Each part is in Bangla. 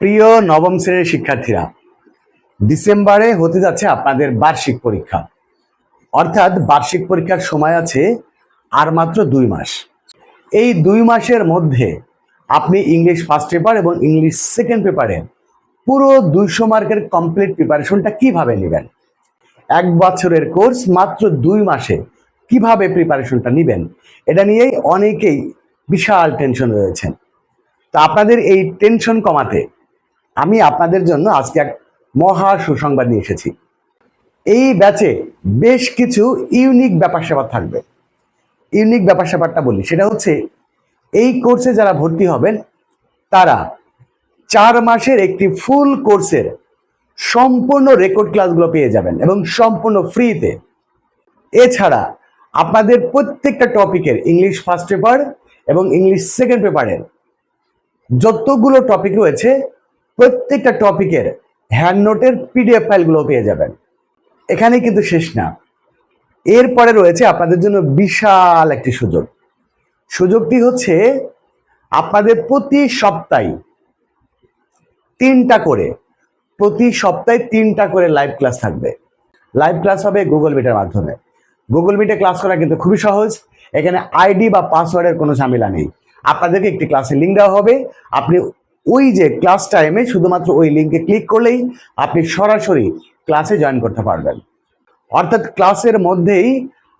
প্রিয় নবম শ্রেণির শিক্ষার্থীরা, ডিসেম্বরে হতে যাচ্ছে আপনাদের বার্ষিক পরীক্ষা। অর্থাৎ বার্ষিক পরীক্ষার সময় আছে আর মাত্র দুই মাস। এই দুই মাসের মধ্যে আপনি ইংলিশ ফার্স্ট পেপার এবং ইংলিশ সেকেন্ড পেপারে পুরো দুইশো মার্কের কমপ্লিট প্রিপারেশনটা কীভাবে নেবেন? এক বছরের কোর্স মাত্র দুই মাসে কীভাবে প্রিপারেশনটা নেবেন? এটা নিয়েই অনেকেই বিশাল টেনশন রয়েছেন। তো আপনাদের এই টেনশন কমাতে আমি আপনাদের জন্য আজকে এক মহা সুসংবাদ নিয়ে এসেছি। এই ব্যাচে বেশ কিছু ইউনিক ব্যাপার স্যাপার থাকবে। ইউনিক ব্যাপার স্যাপারটা বলি, সেটা হচ্ছে এই কোর্সে যারা ভর্তি হবেন, তারা চার মাসের একটি ফুল কোর্সের সম্পূর্ণ রেকর্ড ক্লাসগুলো পেয়ে যাবেন এবং সম্পূর্ণ ফ্রিতে এছাড়া আপনাদের প্রত্যেকটা টপিকের ইংলিশ ফার্স্ট পেপার এবং ইংলিশ সেকেন্ড পেপারের যতগুলো টপিক রয়েছে প্রত্যেকটা টপিকের হ্যান্ড নোটের পিডিএফ ফাইলগুলো পেয়ে যাবেন। এখানেই কিন্তু শেষ না। এরপরে রয়েছে আপনাদের জন্য বিশাল একটি সুযোগ। সুযোগটি হচ্ছে আপনাদের প্রতি সপ্তাহে তিনটা করে, প্রতি সপ্তাহে তিনটা করে লাইভ ক্লাস থাকবে। লাইভ ক্লাস হবে গুগল মিটের মাধ্যমে। গুগল মিটে ক্লাস করা কিন্তু খুবই সহজ। এখানে আইডি বা পাসওয়ার্ডের কোনো ঝামেলা নেই। আপনাদেরকে একটি ক্লাসের লিঙ্ক দেওয়া হবে। আপনি ওই যে ক্লাস টাইমে শুধুমাত্র ওই লিঙ্কে ক্লিক করলেই আপনি সরাসরি ক্লাসে জয়েন করতে পারবেন। অর্থাৎ ক্লাসের মধ্যেই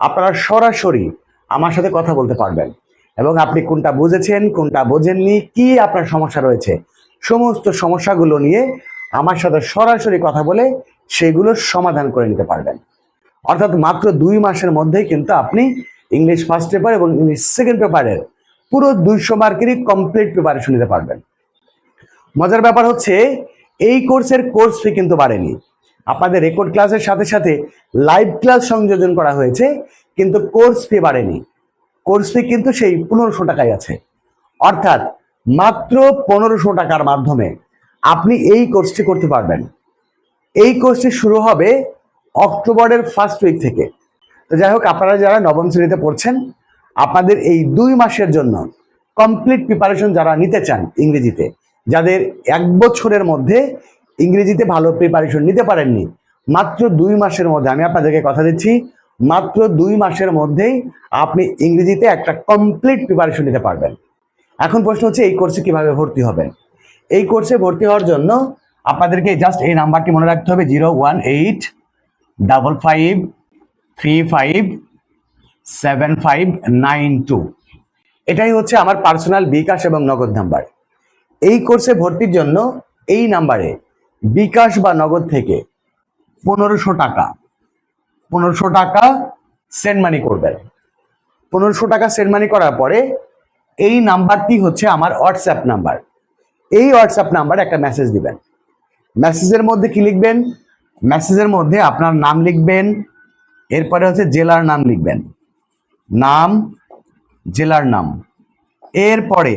আপনারা সরাসরি আমার সাথে কথা বলতে পারবেন এবং আপনি কোনটা বুঝেছেন, কোনটা বোঝেননি, কি আপনার সমস্যা রয়েছে, সমস্ত সমস্যাগুলো নিয়ে আমার সাথে সরাসরি কথা বলে সেগুলোর সমাধান করে নিতে পারবেন। অর্থাৎ মাত্র দুই মাসের মধ্যেই কিন্তু আপনি ইংলিশ ফার্স্ট পেপার এবং ইংলিশ সেকেন্ড পেপারের পুরো দুইশো মার্কেরই কমপ্লিট প্রিপারেশন নিতে পারবেন। মজার ব্যাপার হচ্ছে, এই কোর্সের কোর্স ফি কিন্তু বাড়েনি। আপনাদের রেকর্ড ক্লাসের সাথে সাথে লাইভ ক্লাস সংযোজন করা হয়েছে, কিন্তু কোর্স ফি বাড়েনি। কোর্স ফি কিন্তু সেই পনেরোশো টাকায় আছে। অর্থাৎ মাত্র পনেরোশো টাকার মাধ্যমে আপনি এই কোর্সটি করতে পারবেন। এই কোর্সটি শুরু হবে অক্টোবরের ফার্স্ট উইক থেকে। তো যাই হোক, আপনারা যারা নবম শ্রেণীতে পড়ছেন, আপনাদের এই দুই মাসের জন্য কমপ্লিট প্রিপারেশন যারা নিতে চান ইংরেজিতে যাদের এক বছরের মধ্যে ইংরেজিতে ভালো প্রিপারেশন নিতে পারেননি। মাত্র দুই মাসের মধ্যে, আমি আপনাদেরকে কথা দিচ্ছি, মাত্র দুই মাসের মধ্যেই আপনি ইংরেজিতে একটা কমপ্লিট প্রিপারেশন নিতে পারবেন। এখন প্রশ্ন হচ্ছে, এই কোর্সে কীভাবে ভর্তি হবেন? এই কোর্সে ভর্তি হওয়ার জন্য আপনাদেরকে জাস্ট এই নাম্বারটি মনে রাখতে হবে, zero one eight double five three five seven five nine two. এটাই হচ্ছে আমার পার্সোনাল বিকাশ এবং নগদ নাম্বার। এই কোর্সে ভর্তির জন্য এই নাম্বারে বিকাশ বা নগদ থেকে পনেরোশো টাকা পনেরোশো টাকা সেন্ড মানি করবেন। পনেরোশো টাকা সেন্ড মানি করার পরে এই নাম্বারটি হচ্ছে আমার হোয়াটসঅ্যাপ নাম্বার এই হোয়াটসঅ্যাপ নাম্বারে একটা মেসেজ দিবেন। মেসেজের মধ্যে কি লিখবেন? মেসেজের মধ্যে আপনার নাম লিখবেন, এরপরে হচ্ছে জেলার নাম লিখবেন। নাম, জেলার নাম। এরপরে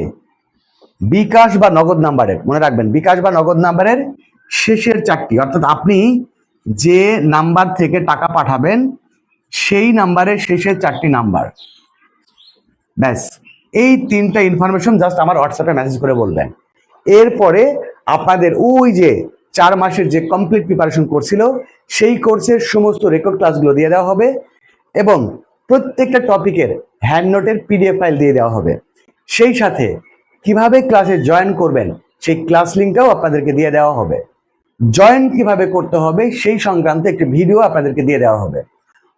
বিকাশ বা নগদ নাম্বারের, মনে রাখবেন, বিকাশ বা নগদ নাম্বারের শেষের চারটি, অর্থাৎ আপনি যে নাম্বার থেকে টাকা পাঠাবেন, সেই নাম্বারের শেষের চারটি নাম্বার। ব্যাস, এই তিনটা ইনফরমেশন জাস্ট আমার হোয়াটসঅ্যাপে মেসেজ করে বলবেন। এরপরে আপনাদের ওই যে চার মাসের যে কমপ্লিট প্রিপারেশন করছিল সেই কোর্সের সমস্ত রেকর্ড ক্লাসগুলো দিয়ে দেওয়া হবে এবং প্রত্যেকটা টপিকের হ্যান্ড নোটের পিডিএফ ফাইল দিয়ে দেওয়া হবে। সেই সাথে কীভাবে ক্লাসে জয়েন করবেন, সেই ক্লাস লিঙ্কটাও আপনাদেরকে দিয়ে দেওয়া হবে। জয়েন কীভাবে করতে হবে, সেই সংক্রান্ত একটি ভিডিও আপনাদেরকে দিয়ে দেওয়া হবে।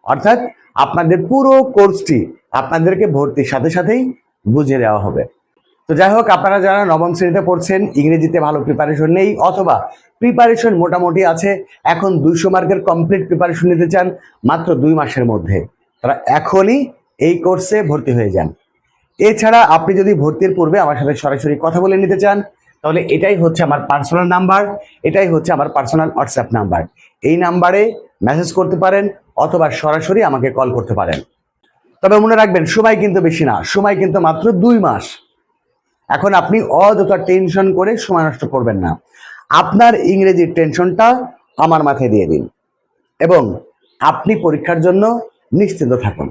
অর্থাৎ আপনাদের পুরো কোর্সটি আপনাদেরকে ভর্তির সাথে সাথেই বুঝিয়ে দেওয়া হবে। তো যাই হোক, আপনারা যারা নবম শ্রেণীতে পড়ছেন, ইংরেজিতে ভালো প্রিপারেশন নেই, অথবা প্রিপারেশন মোটামুটি আছে, এখন দুইশো মার্কের কমপ্লিট প্রিপারেশন নিতে চান, মাত্র দুই মাসের মধ্যে। তারা এখনই এই কোর্সে ভর্তি হয়ে যান। এছাড়া আপনি যদি ভর্তির পূর্বে আমার সাথে সরাসরি কথা বলে নিতে চান, তাহলে এটাই হচ্ছে আমার পার্সোনাল নাম্বার এটাই হচ্ছে আমার পার্সোনাল হোয়াটসঅ্যাপ নাম্বার এই নাম্বারে মেসেজ করতে পারেন অথবা সরাসরি আমাকে কল করতে পারেন। তবে মনে রাখবেন, সময় কিন্তু বেশি না, সময় কিন্তু মাত্র দুই মাস। এখন আপনি অযথা টেনশন করে সময় নষ্ট করবেন না। আপনার ইংরেজির টেনশনটা আমার মাথায় দিয়ে দিন। এবং আপনি পরীক্ষার জন্য নিশ্চিন্ত থাকুন।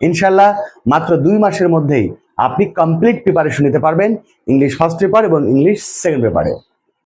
ইনশাল্লাহ মাত্র দুই মাসের মধ্যেই আপনি কমপ্লিট প্রিপারেশন নিতে পারবেন ইংলিশ ফার্স্ট পেপার এবং ইংলিশ সেকেন্ড পেপারে